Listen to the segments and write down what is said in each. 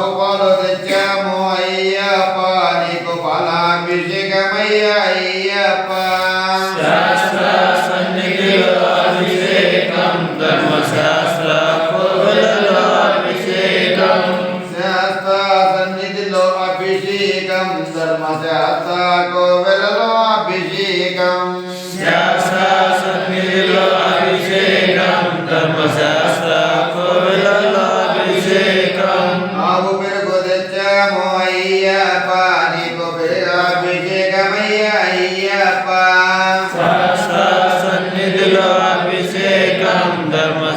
Jehovah.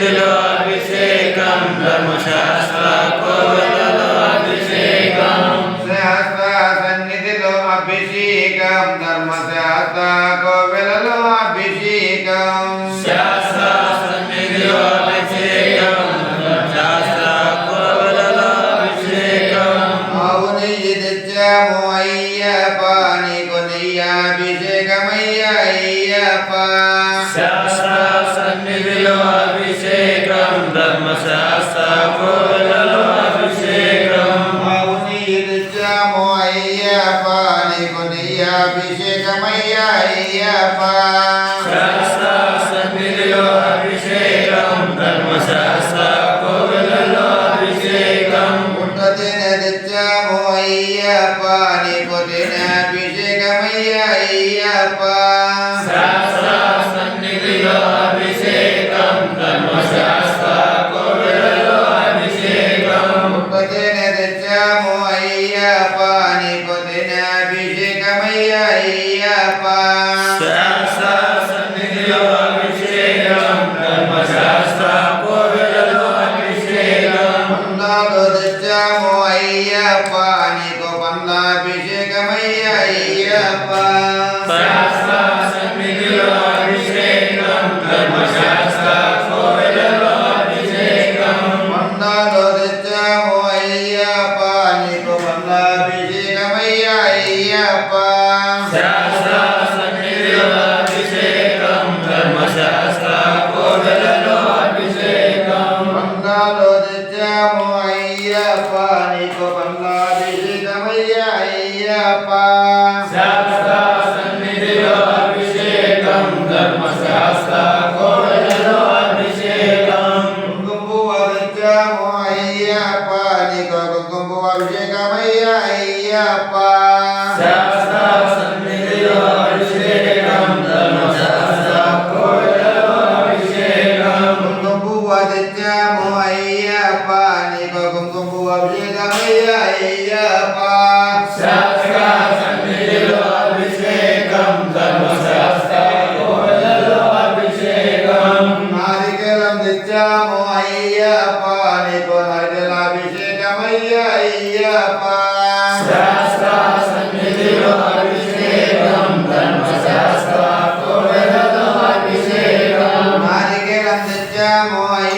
చేతులు అభిషేకం బ్రహ్మచారి అభిషేకమయ్యాయ్యప్ప శాస్త్రసమిలో అభిషేకం ధర్మశాస్త్ర కోవెలలో అభిషేకం పుట్టదిన తెచ్చాము అయ్యప్ప నీకు దిన శరణమయ్యప్ప సన్నిధిలో అభిషేకం ధర్మశాస్త్ర కోవిలలో అభిషేకం పన్నాలు తెచ్చాము అయ్యప్ప నీకు పన్నాభిషేకమయ్య అయ్యప్ప శాస్త్ర నీకు పండ్లాభిషికమయ్యాయ్యప్ప సన్నిధిలో అభిషేకం ధర్మశాస్త్ర కోడలో అభిషేకం కుంకుమ విద్యము అయ్యప్ప అయ్యప్ప నీకు కుంకుమ అభిషేకమయ్య అయ్యప్ప. నారికేలం తెచ్చాము అయ్యప్ప నీకు నరికేల అభిషేకమయ్య అయ్యప్ప. నారికేలం తెచ్చాము అయ్య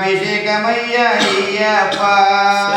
భస్మాభిషేకమయ్య అయ్యప్ప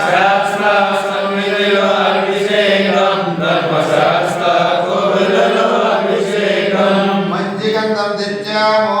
శాస్త్ర సన్నిధిలో అభిషేకం ధర్మశాస్త్ర కోవెలలో అభిషేకం మంచి గంధం తెచ్చాము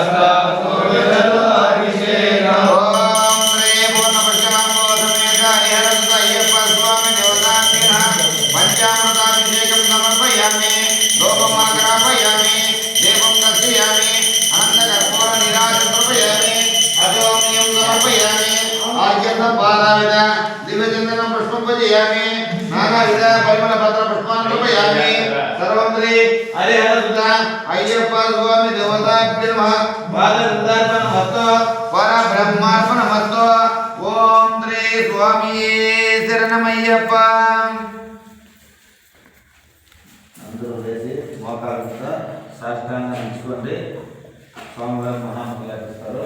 ఆర్ఘ్యం దివ్యచందనం పుష్పంపజయామి నానావిధ పరిమళ పత్ర పుష్పాన్ని సమర్పయామి సర్వం శ్రీ హరిహరసుత అయ్యప్ప స్వామి దేవతాభ్య నమః. పాదవృందార్పణమస్తు పరబ్రహ్మార్పణమస్తు ఓం శ్రీ స్వామి శరణమయ్యప్ప. అందరూ లేచి మోకాళ్ళతో సాష్టాంగా నిలుచుకోండి స్వామివారు మహాముఖులు అర్పిస్తారు